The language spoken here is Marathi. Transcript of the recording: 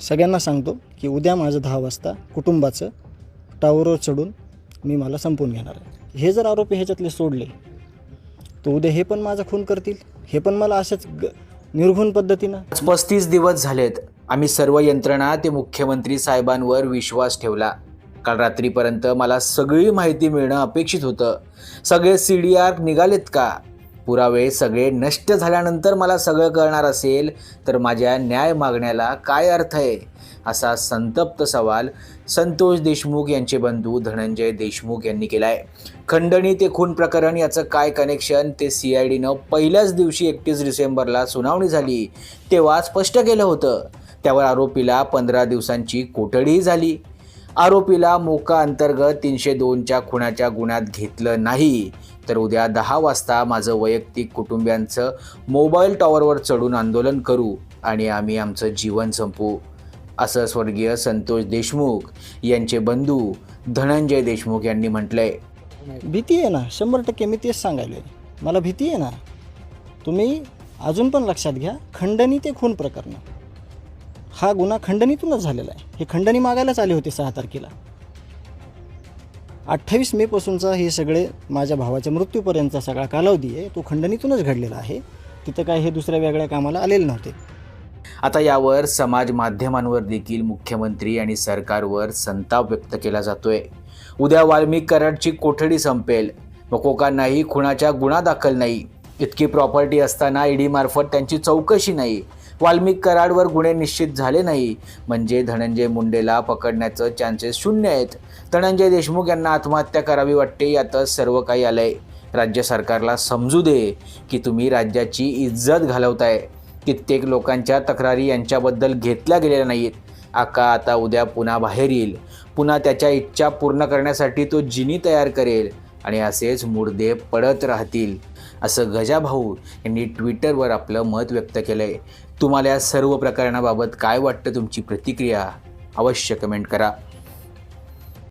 सगळ्यांना सांगतो की उद्या माझं दहा वाजता कुटुंबाचं टावरवर चढून मी मला संपवून घेणार आहे. हे जर आरोपी ह्याच्यातले सोडले तर उद्या हे पण माझा खून करतील? हे पण मला अशाच ग निर्घुण पद्धतीनं? पस्तीस दिवस झालेत. आम्ही सर्व यंत्रणा ते मुख्यमंत्री साहेबांवर विश्वास ठेवला. काल रात्रीपर्यंत मला सगळी माहिती मिळणं अपेक्षित होतं. सगळे सी डी आर निघालेत का? पुरावे सगळे नष्ट झाल्यानंतर मला सगळं कळणार असेल तर माझ्या न्याय मागण्याला काय अर्थ आहे? असा संतप्त सवाल संतोष देशमुख यांचे बंधू धनंजय देशमुख यांनी केला आहे खंडणी ते खून प्रकरण याचं काय कनेक्शन ते सी आय डीनं पहिल्याच दिवशी एकतीस डिसेंबरला सुनावणी झाली. तेव्हा स्पष्ट केलं होतं. त्यावर आरोपीला पंधरा दिवसांची कोठडीही झाली. आरोपीला मोका अंतर्गत तीनशे दोनच्या खुनाच्या गुन्ह्यात घेतलं नाही. तर उद्या दहा वाजता माझं वैयक्तिक कुटुंबियांचं मोबाईल टॉवरवर चढून आंदोलन करू आणि आम्ही आमचं जीवन संपू. असं स्वर्गीय संतोष देशमुख यांचे बंधू धनंजय देशमुख यांनी म्हटलंय. भीती आहे ना? शंभर टक्के मी तेच सांगायलो मला भीती आहे ना? तुम्ही अजून पण लक्षात घ्या. खंडणी ते खून प्रकरण. हा गुन्हा खंडणीतूनच झालेला आहे. हे खंडणी मागायलाच आले होते सहा तारखेला. अठ्ठावीस मेपासूनचा हे सगळे माझ्या भावाच्या मृत्यूपर्यंतचा सगळा कालावधी आहे तो खंडणीतूनच घडलेला आहे. तिथं काय हे दुसऱ्या वेगळ्या कामाला आलेले नव्हते. आता यावर समाज माध्यमांवर देखील मुख्यमंत्री आणि सरकारवर संताप व्यक्त केला जातोय. उद्या वाल्मिक कराडची कोठडी संपेल. मकोकांनाही खुणाच्या गुन्हा दाखल नाही. इतकी प्रॉपर्टी असताना ईडी मार्फत त्यांची चौकशी नाही. वाल्मिक कराडवर गुन्हे निश्चित झाले नाही. म्हणजे धनंजय मुंडेला पकडण्याचं चान्सेस शून्य आहेत. धनंजय देशमुख यांना आत्महत्या करावी वाटते यातच सर्व काही आलंय. राज्य सरकारला समजू दे की तुम्ही राज्याची इज्जत घालवताय. कित्येक लोकांच्या तक्रारी यांच्याबद्दल घेतल्या गेलेल्या नाहीत. आका आता उद्या पुन्हा बाहेर येईल. पुन्हा त्याच्या इच्छा पूर्ण करण्यासाठी तो जिनी तयार करेल. आणि असेच मुर्दे पडत राहतील असं गजाभाऊ यांनी ट्विटरवर आपलं मत व्यक्त केलं आहे तुम्हाला या सर्व प्रकरणाबाबत काय वाटतं तुमची प्रतिक्रिया? अवश्य कमेंट करा.